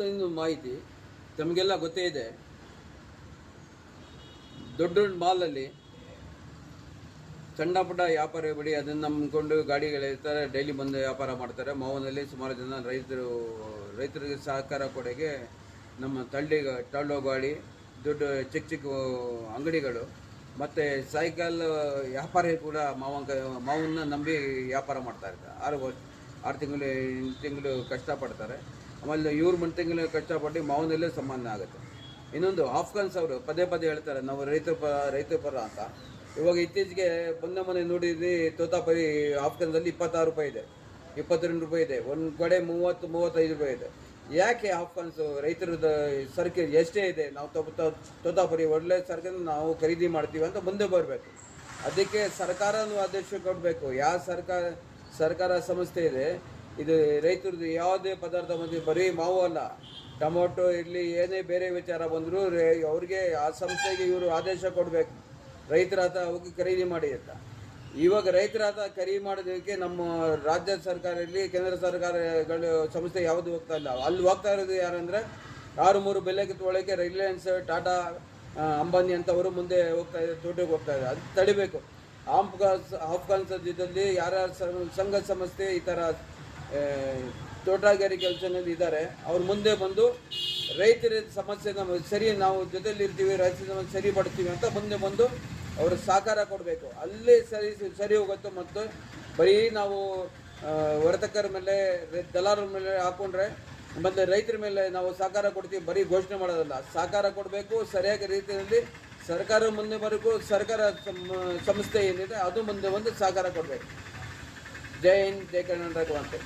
ಮತ್ತೊಂದು ಮಾಹಿತಿ ತಮಗೆಲ್ಲ ಗೊತ್ತೇ ಇದೆ. ದೊಡ್ಡ ದೊಡ್ಡ ಮಾಲಲ್ಲಿ ಸಣ್ಣ ಪುಟ್ಟ ವ್ಯಾಪಾರ ಬಿಡಿ ಅದನ್ನು ನಂಬಿಕೊಂಡು ಗಾಡಿಗಳಿರ್ತಾರೆ ಡೈಲಿ ಬಂದು ವ್ಯಾಪಾರ ಮಾಡ್ತಾರೆ. ಮಾವನಲ್ಲಿ ಸುಮಾರು ಜನ ರೈತರು, ರೈತರಿಗೆ ಸಹಕಾರ ಕೊಡೆಗೆ ನಮ್ಮ ತಳ್ಳಿ ತಳ್ಳೋ ಗಾಡಿ ದೊಡ್ಡ ಚಿಕ್ಕ ಚಿಕ್ಕ ಅಂಗಡಿಗಳು, ಮತ್ತು ಸೈಕಲ್ ವ್ಯಾಪಾರಿ ಕೂಡ ಮಾವನ ಮಾವನ್ನ ನಂಬಿ ವ್ಯಾಪಾರ ಮಾಡ್ತಾ ಇರ್ತಾರೆ. ಆರು ಆರು ತಿಂಗಳು ತಿಂಗಳು ಕಷ್ಟಪಡ್ತಾರೆ. ಆಮೇಲೆ ಇವ್ರ ತಿಂಗಳು ಕಷ್ಟಪಟ್ಟು ಮಾವನಲ್ಲೇ ಸಂಬಂಧ ಆಗುತ್ತೆ. ಇನ್ನೊಂದು ಆಫ್ಘಾನ್ಸ್ ಅವರು ಪದೇ ಪದೇ ಹೇಳ್ತಾರೆ, ನಾವು ರೈತ ಪರ ರೈತರು ಪರ ಅಂತ. ಇವಾಗ ಇತ್ತೀಚೆಗೆ ಬಂದ ಮನೆ ನೋಡಿದ್ವಿ ತೋತಾಪರಿ ಆಫ್ಘಾನ್ದಲ್ಲಿ ಇಪ್ಪತ್ತಾರು ರೂಪಾಯಿ ಇದೆ, ಇಪ್ಪತ್ತೆರಡು ರೂಪಾಯಿ ಇದೆ, ಒಂದು ಕಡೆ ಮೂವತ್ತು, ಮೂವತ್ತೈದು ರೂಪಾಯಿ ಇದೆ. ಯಾಕೆ ಆಫ್ಘಾನ್ಸ್ ರೈತರದ ಸರಕು ಎಷ್ಟೇ ಇದೆ, ನಾವು ತೋತ ತೋತಾಪರಿ ಒಳ್ಳೆ ಸರಕನ್ನು ನಾವು ಖರೀದಿ ಮಾಡ್ತೀವಿ ಅಂತ ಮುಂದೆ ಬರಬೇಕು. ಅದಕ್ಕೆ ಸರ್ಕಾರನೂ ಆದೇಶ ಕೊಡಬೇಕು. ಯಾವ ಸರ್ಕಾರ ಸರ್ಕಾರ ಸಂಸ್ಥೆ ಇದೆ ಇದು ರೈತರದ್ದು ಯಾವುದೇ ಪದಾರ್ಥ ಬಂದು ಬರೀ ಮಾವು ಅಲ್ಲ. ಟೊಮೊಟೊ ಇರಲಿ ಏನೇ ಬೇರೆ ವಿಚಾರ ಬಂದರೂ ಅವ್ರಿಗೆ ಆ ಸಂಸ್ಥೆಗೆ ಇವರು ಆದೇಶ ಕೊಡಬೇಕು. ರೈತರ ಹತ್ರ ಹೋಗಿ ಖರೀದಿ ಮಾಡಿ ಅಂತ. ಇವಾಗ ರೈತರ ಹತ್ರ ಖರೀದಿ ಮಾಡೋದಕ್ಕೆ ನಮ್ಮ ರಾಜ್ಯ ಸರ್ಕಾರ ಇರಲಿ ಕೇಂದ್ರ ಸರ್ಕಾರಗಳು ಸಂಸ್ಥೆ ಯಾವುದು ಹೋಗ್ತಾ ಇಲ್ಲ. ಅಲ್ಲಿ ಹೋಗ್ತಾ ಇರೋದು ಯಾರಂದರೆ ಆರು ಮೂರು ಬೆಲೆಗೆ ತೊಗೊಳಕ್ಕೆ ರಿಲಯನ್ಸ್, ಟಾಟಾ ಅಂಬಾನಿ ಅಂತವರು ಮುಂದೆ ಹೋಗ್ತಾ ಇದ್ದಾರೆ, ತೋಟಕ್ಕೆ ಹೋಗ್ತಾ ಇದ್ದಾರೆ. ಅದು ತಡಿಬೇಕು. ಆಫ್ಘಾನ್ಸ್ ಆಫ್ಘಾನ್ಸ್ ಜೊತೆಲಿ ಯಾರ್ಯಾರು ಸಂಘ ಸಂಸ್ಥೆ ಈ ಥರ ತೋಟಗಾರಿಕೆ ಕೆಲಸದಲ್ಲಿ ಇದ್ದಾರೆ. ಅವ್ರು ಮುಂದೆ ಬಂದು ರೈತರ ಸಮಸ್ಯೆ ನಮ್ಮ ಸರಿ ನಾವು ಜೊತೆಲಿ ಇರ್ತೀವಿ, ರೈತರ ಸಮಸ್ಯೆ ಸರಿ ಪಡ್ತೀವಿ ಅಂತ ಮುಂದೆ ಬಂದು ಅವರು ಸಹಕಾರ ಕೊಡಬೇಕು. ಅಲ್ಲೇ ಸರಿ ಸರಿ ಹೋಗುತ್ತೆ ಮತ್ತು ಬರೀ ನಾವು ವರ್ತಕರ ಮೇಲೆ ದಲಾರರ ಮೇಲೆ ಹಾಕೊಂಡ್ರೆ ಮತ್ತು ರೈತರ ಮೇಲೆ ನಾವು ಸಹಕಾರ ಕೊಡ್ತೀವಿ, ಬರೀ ಘೋಷಣೆ ಮಾಡೋದಲ್ಲ. ಸಹಕಾರ ಕೊಡಬೇಕು, ಸರಿಯಾಗಿ ರೀತಿಯಲ್ಲಿ ಸರ್ಕಾರ ಮುಂದೆ ಬರಬೇಕು, ಸರ್ಕಾರ ಸಂಸ್ಥೆ ಏನಿದೆ ಅದು ಮುಂದೆ ಬಂದು ಸಹಕಾರ ಕೊಡಬೇಕು. जय हिंद जय कर्नाटक वाते